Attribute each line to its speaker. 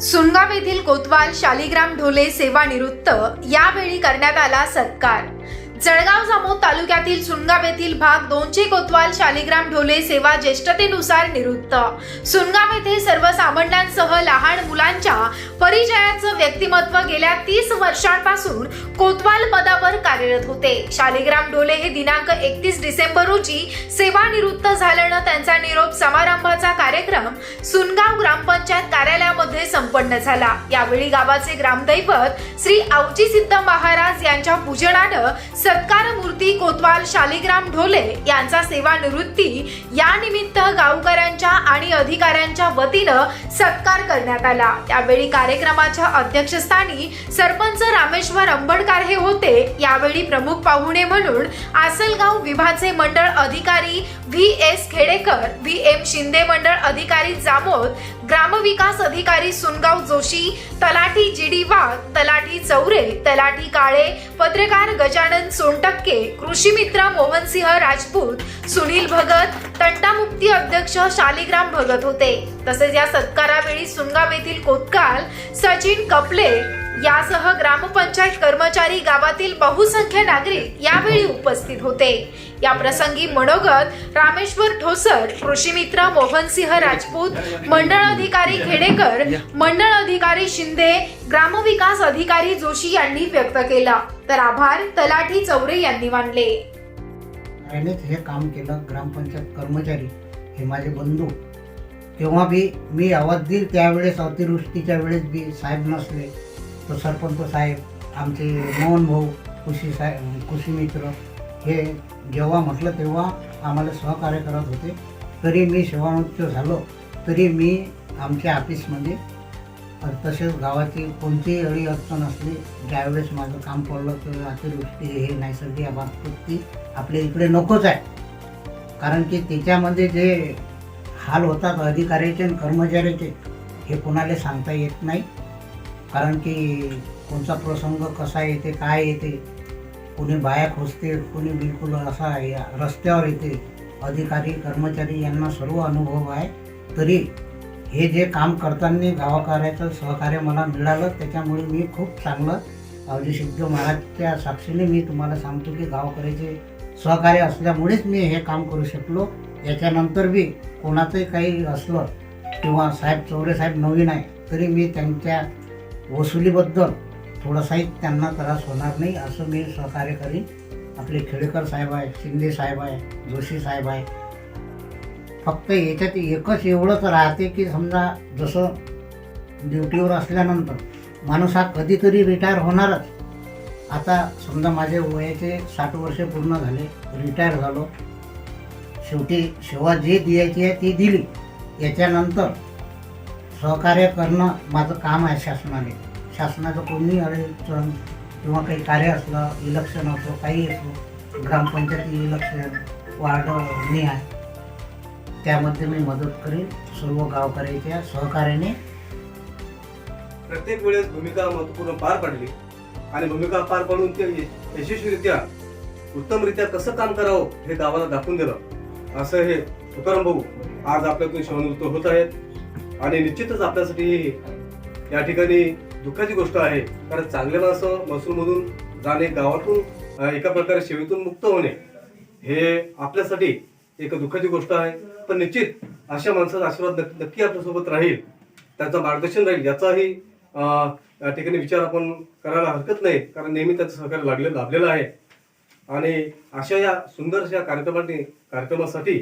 Speaker 1: सुनगाव येथील कोतवाल शालिग्राम ढोले सेवानिवृत्त यावेळी करण्यात आला सत्कार. जळगाव जामोद तालुक्यातील सुनगाव येथील भाग दोनचे कोतवाल शालिग्राम ढोले सेवा ज्येष्ठतेनुसार निवृत्त. सुनगाव येथे सर्वसामान्यांसह लहान मुलांच्या परिचयाचं व्यक्तिमत्व गेल्या तीस वर्षांपासून कोतवाल पदावर कार्यरत होते. शालिग्राम ढोले हे दिनांक एकतीस डिसेंबर रोजी सेवानिवृत्त झाल्यानं त्यांचा निरोप समारंभाचा कार्यक्रम सुनगाव ग्रामपंचायत कार्यालयामध्ये संपन्न झाला. यावेळी गावाचे ग्रामदैवत श्री आवची सिद्ध महाराज यांच्या पूजनानं सत्कार मूर्ती कोतवाल शालिग्राम ढोले यांचा सेवानिवृत्ती या निमित्त गावकऱ्यांच्या आणि अधिकाऱ्यांच्या वतीनं सत्कार करण्यात आला. यावेळी कार्यक्रमाच्या अध्यक्षस्थानी सरपंच रामेश्वर अंबडकार हे होते. यावेळी प्रमुख पाहुणे म्हणून आसलगाव विभाचे मंडळ अधिकारी V S Khedekar V M Shinde मंडळ अधिकारी जामोद ग्रामविकास अधिकारी सुनगाव जोशी तलाठी जीडी वाघ तलाठी चौरे तलाठी काळे पत्रकार गजानन सोनटक्के कृषी मित्र मोहनसिंह राजपूत सुनील भगत तंटा अध्यक्ष शालिग्राम भगत होते. तसेच या सत्कारावेळी सुनगाव येथील कोतकाल सचिन कपले यासह ग्रामपंचायत कर्मचारी गावातील बहुसंख्य नागरिक यावेळी उपस्थित होते. या प्रसंगी मनोगत रामेश्वर ठोसर कृषी मित्र मोहनसिंह राजपूत मंडळ अधिकारी खेडेकर मंडळ अधिकारी शिंदे ग्रामविकास अधिकारी जोशी यांनी व्यक्त केला. तर आभार तलाठी चौरे यांनी मानले.
Speaker 2: हे काम केलं ग्रामपंचायत कर्मचारी. हे माझे बंधू. तेव्हा बी मी आवाज देईल त्यावेळेस अतिवृष्टीच्या वेळेस बी साहेब नसले. तर सरपंच साहेब आमचे मोहन भाऊ कृषी साहेब कृषी मित्र हे जेव्हा म्हटलं तेव्हा आम्हाला सहकार्य करत होते. तरी मी सेवानिवृत्त झालो. तरी मी आमच्या ऑफिसमध्ये तसेच गावाची कोणतीही अडी अडचण असली ज्यावेळेस माझं काम पडलं तर अतिवृष्टी हे नैसर्गिक आपत्ती आपल्या इकडे नकोच आहे. कारण की त्याच्यामध्ये जे हाल होतात अधिकाऱ्याचे आणि कर्मचाऱ्याचे हे कोणाला सांगता येत नाही. कारण की कोणता प्रसंग कसा येते काय येते कोणी बाया खोसते कोणी बिलकुल असा या रस्त्यावर येते. अधिकारी कर्मचारी यांना सर्व अनुभव आहे. तरी हे जे काम करताना गावाकार्याचं सहकार्य मला मिळालं त्याच्यामुळे मी खूप चांगलं अवजी सिद्ध महाराजच्या साक्षीने मी तुम्हाला सांगतो की गावकऱ्याचे सहकार्य असल्यामुळेच मी हे काम करू शकलो. याच्यानंतर बी कोणाचंही काही असलं किंवा साहेब चौरे साहेब नवीन आहे तरी मी त्यांच्या वसुलीबद्दल थोडासाही त्यांना त्रास होणार नाही असं मी सहकार्य करीन. आपले खेडेकर साहेब आहे शिंदे साहेब आहे जोशी साहेब आहे. फक्त याच्यात एकच एवढंच राहते की समजा जसं ड्युटीवर असल्यानंतर माणूस हा कधीतरी रिटायर होणारच. आता समजा माझे वयाचे साठ वर्ष पूर्ण झाले रिटायर झालो. शेवटी सेवा जी द्यायची आहे ती दिली. याच्यानंतर सहकार्य करणं माझं काम आहे शासनाने. शासनाचं कोणी अडचण किंवा काही कार्य असलं इलेक्शन असो काही असो ग्रामपंचायती इलेक्शन वार्ड मी आहे. त्यामध्ये मी मदत करेन. सर्व गावकऱ्याच्या सहकार्याने.
Speaker 3: प्रत्येक वेळेस भूमिका महत्त्वपूर्ण पार पडली. आणि भूमिका पार पाडून ते यशस्वीरित्या उत्तमरित्या कसं काम करावं हे गावाला दाखवून दिलं. असं हे तुकाराम भाऊ आज आपल्यातून सेवानिवृत्त होत आहेत. आणि निश्चितच आपल्यासाठी या ठिकाणी दुःखाची गोष्ट आहे. कारण चांगले माणसं महसूलमधून जाणे गावातून एका प्रकारे सेवेतून मुक्त होणे हे आपल्यासाठी एक दुःखाची गोष्ट आहे. पण निश्चित अशा माणसाचा आशीर्वाद नक्की- नक्की आपल्यासोबत राहील. त्यांचं मार्गदर्शन राहील याचाही या ठिकाणी विचार आपण करायला हरकत नाही कारण नेहमी त्याचं सहकार्य लागले लाभलेलं आहे. आणि अशा या सुंदर अशा कार्यक्रमाने कार्यक्रमासाठी